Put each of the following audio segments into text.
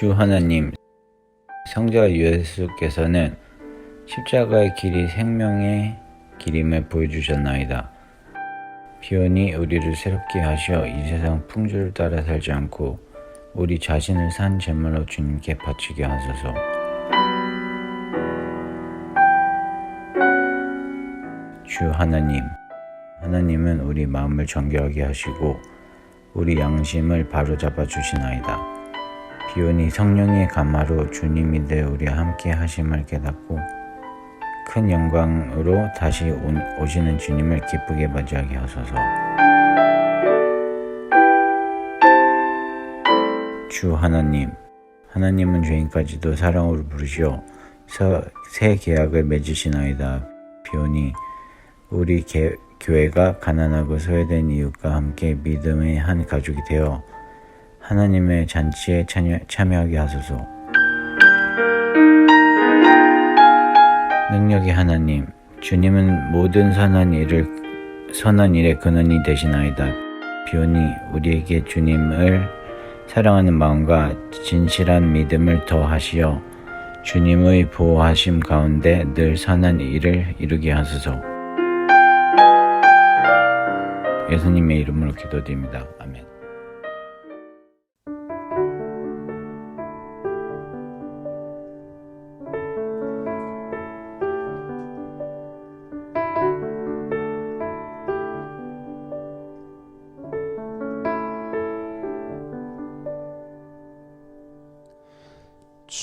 주 하나님, 성자 예수께서는 십자가의 길이 생명의 길임을 보여주셨나이다. 비오니 우리를 새롭게 하시어 이 세상 풍조를 따라 살지 않고 우리 자신을 산 제물로 주님께 바치게 하소서. 주 하나님, 하나님은 우리 마음을 정결하게 하시고 우리 양심을 바로잡아 주시나이다. 비오니 성령의 감화로 주님이 늘 우리와 함께 하심을 깨닫고 큰 영광으로 다시 오- 오시는 주님을 기쁘게 맞이하게 하소서. 주 하나님, 하나님은 죄인까지도 사랑으로 부르시어 서- 새 계약을 맺으시나이다. 비오니 우리 개- 교회가 가난하고 소외된 이웃과 함께 믿음의 한 가족이 되어 하나님의 잔치에 참여, 참여하게 하소서. 능력의 하나님, 주님은 모든 선한 일을 선한 일의 근원이 되시나이다. 비오니 우리에게 주님을 사랑하는 마음과 진실한 믿음을 더하시어 주님의 보호하심 가운데 늘 선한 일을 이루게 하소서. 예수님의 이름으로 기도드립니다. 아멘.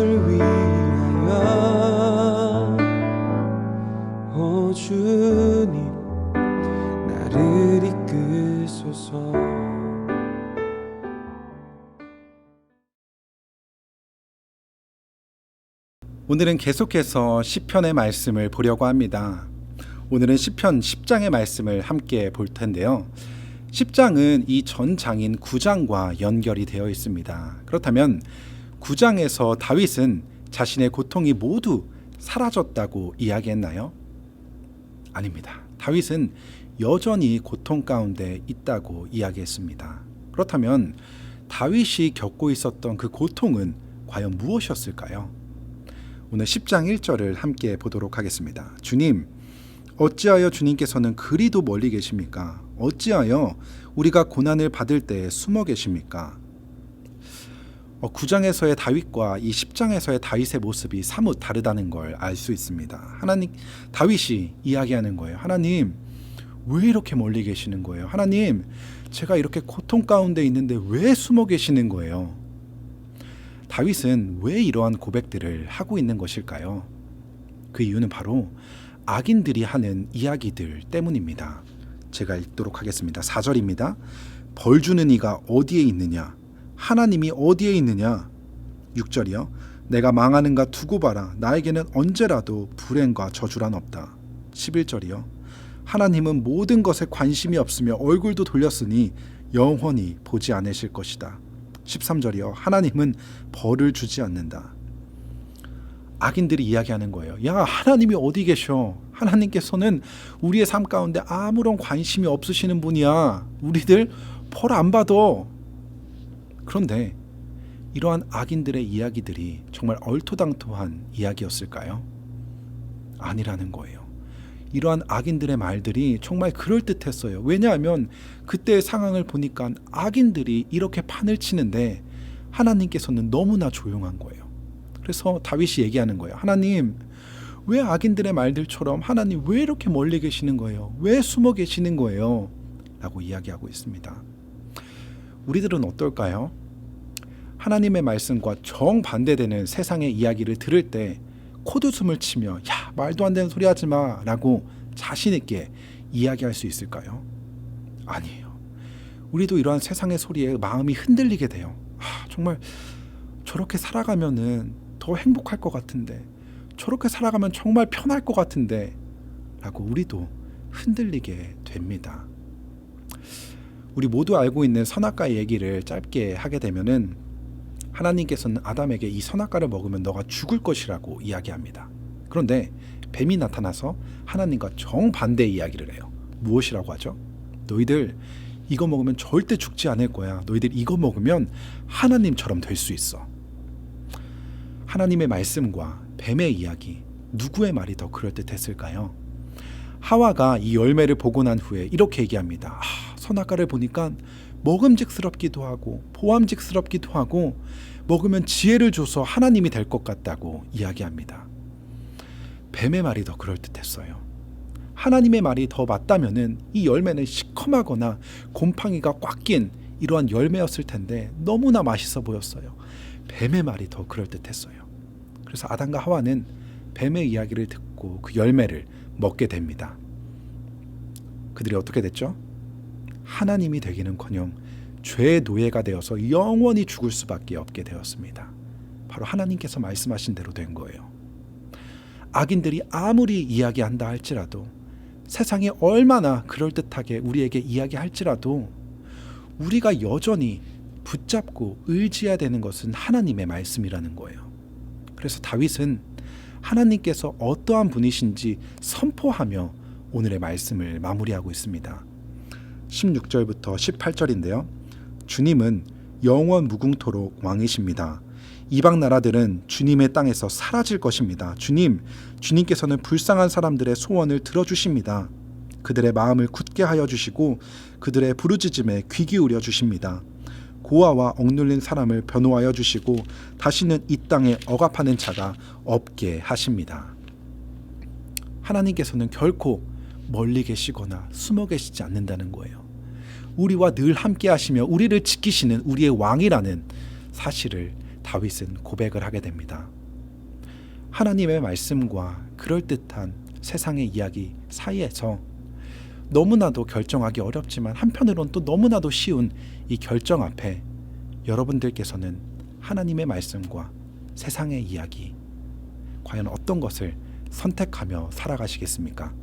뜻을 위하여 오 주님 나를 이끄소서 오늘은 계속해서 시편의 말씀을 보려고 합니다. 오늘은 시편 10장의 말씀을 함께 볼 텐데요. 10장은 이 전 장인 9장과 연결이 되어 있습니다. 그렇다면 9장에서 다윗은 자신의 고통이 모두 사라졌다고 이야기했나요? 아닙니다. 다윗은 여전히 고통 가운데 있다고 이야기했습니다. 그렇다면 다윗이 겪고 있었던 그 고통은 과연 무엇이었을까요? 오늘 10장 1절을 함께 보도록 하겠습니다. 주님, 어찌하여 주님께서는 그리도 멀리 계십니까? 어찌하여 우리가 고난을 받을 때 숨어 계십니까? 어, 9장에서의 다윗과 이 10장에서의 다윗의 모습이 사뭇 다르다는 걸 알 수 있습니다. 하나님, 다윗이 이야기하는 거예요. 하나님, 왜 이렇게 멀리 계시는 거예요? 하나님, 제가 이렇게 고통 가운데 있는데 왜 숨어 계시는 거예요? 다윗은 왜 이러한 고백들을 하고 있는 것일까요? 그 이유는 바로 악인들이 하는 이야기들 때문입니다. 제가 읽도록 하겠습니다. 4절입니다. 벌 주는 이가 어디에 있느냐? 하나님이 어디에 있느냐? 6절이요. 내가 망하는가 두고 봐라. 나에게는 언제라도 불행과 저주란 없다. 11절이요. 하나님은 모든 것에 관심이 없으며 얼굴도 돌렸으니 영원히 보지 않으실 것이다. 13절이요. 하나님은 벌을 주지 않는다. 악인들이 이야기하는 거예요. 야, 하나님이 어디 계셔? 하나님께서는 우리의 삶 가운데 아무런 관심이 없으시는 분이야. 우리들 벌 안 받아. 그런데 이러한 악인들의 이야기들이 정말 얼토당토한 이야기였을까요? 아니라는 거예요. 이러한 악인들의 말들이 정말 그럴듯했어요. 왜냐하면 그때의 상황을 보니까 악인들이 이렇게 판을 치는데 하나님께서는 너무나 조용한 거예요. 그래서 다윗이 얘기하는 거예요. 하나님, 왜 악인들의 말들처럼 하나님 왜 이렇게 멀리 계시는 거예요? 왜 숨어 계시는 거예요? 라고 이야기하고 있습니다. 우리들은 어떨까요? 하나님의 말씀과 정반대되는 세상의 이야기를 들을 때 코드숨을 치며 야 말도 안 되는 소리 하지 마라고 자신 있게 이야기할 수 있을까요? 아니에요. 우리도 이러한 세상의 소리에 마음이 흔들리게 돼요. 아, 정말 저렇게 살아가면은 더 행복할 것 같은데 저렇게 살아가면 정말 편할 것 같은데 라고 우리도 흔들리게 됩니다. 우리 모두 알고 있는 선악과의 얘기를 짧게 하게 되면은 하나님께서는 아담에게 이 선악과를 먹으면 너가 죽을 것이라고 이야기합니다. 그런데 뱀이 나타나서 하나님과 정반대 이야기를 해요. 무엇이라고 하죠? 너희들 이거 먹으면 절대 죽지 않을 거야. 너희들 이거 먹으면 하나님처럼 될 수 있어. 하나님의 말씀과 뱀의 이야기 누구의 말이 더 그럴듯했을까요? 하와가 이 열매를 보고 난 후에 이렇게 얘기합니다. 아, 선악과를 보니까 먹음직스럽기도 하고 보암직스럽기도 하고 먹으면 지혜를 줘서 하나님이 될 것 같다고 이야기합니다. 뱀의 말이 더 그럴듯했어요. 하나님의 말이 더 맞다면은 이 열매는 시커하거나 곰팡이가 꽉 낀 이러한 열매였을 텐데 너무나 맛있어 보였어요. 뱀의 말이 더 그럴듯했어요. 그래서 아담과 하와는 뱀의 이야기를 듣고 그 열매를 먹게 됩니다. 그들이 어떻게 됐죠? 하나님이 되기는커녕 죄의 노예가 되어서 영원히 죽을 수밖에 없게 되었습니다. 바로 하나님께서 말씀하신 대로 된 거예요. 악인들이 아무리 이야기한다 할지라도 세상이 얼마나 그럴듯하게 우리에게 이야기할지라도 우리가 여전히 붙잡고 의지해야 되는 것은 하나님의 말씀이라는 거예요. 그래서 다윗은 하나님께서 어떠한 분이신지 선포하며 오늘의 말씀을 마무리하고 있습니다. 16절부터 18절인데요. 주님은 영원 무궁토록 왕이십니다. 이방 나라들은 주님의 땅에서 사라질 것입니다. 주님, 주님께서는 불쌍한 사람들의 소원을 들어주십니다. 그들의 마음을 굳게 하여 주시고 그들의 부르짖음에 귀 기울여 주십니다. 고아와 억눌린 사람을 변호하여 주시고 다시는 이 땅에 억압하는 자가 없게 하십니다. 하나님께서는 결코 멀리 계시거나 숨어 계시지 않는다는 거예요. 우리와 늘 함께 하시며 우리를 지키시는 우리의 왕이라는 사실을 다윗은 고백을 하게 됩니다. 하나님의 말씀과 그럴듯한 세상의 이야기 사이에서 너무나도 결정하기 어렵지만 한편으론 또 너무나도 쉬운 이 결정 앞에 여러분들께서는 하나님의 말씀과 세상의 이야기 과연 어떤 것을 선택하며 살아가시겠습니까?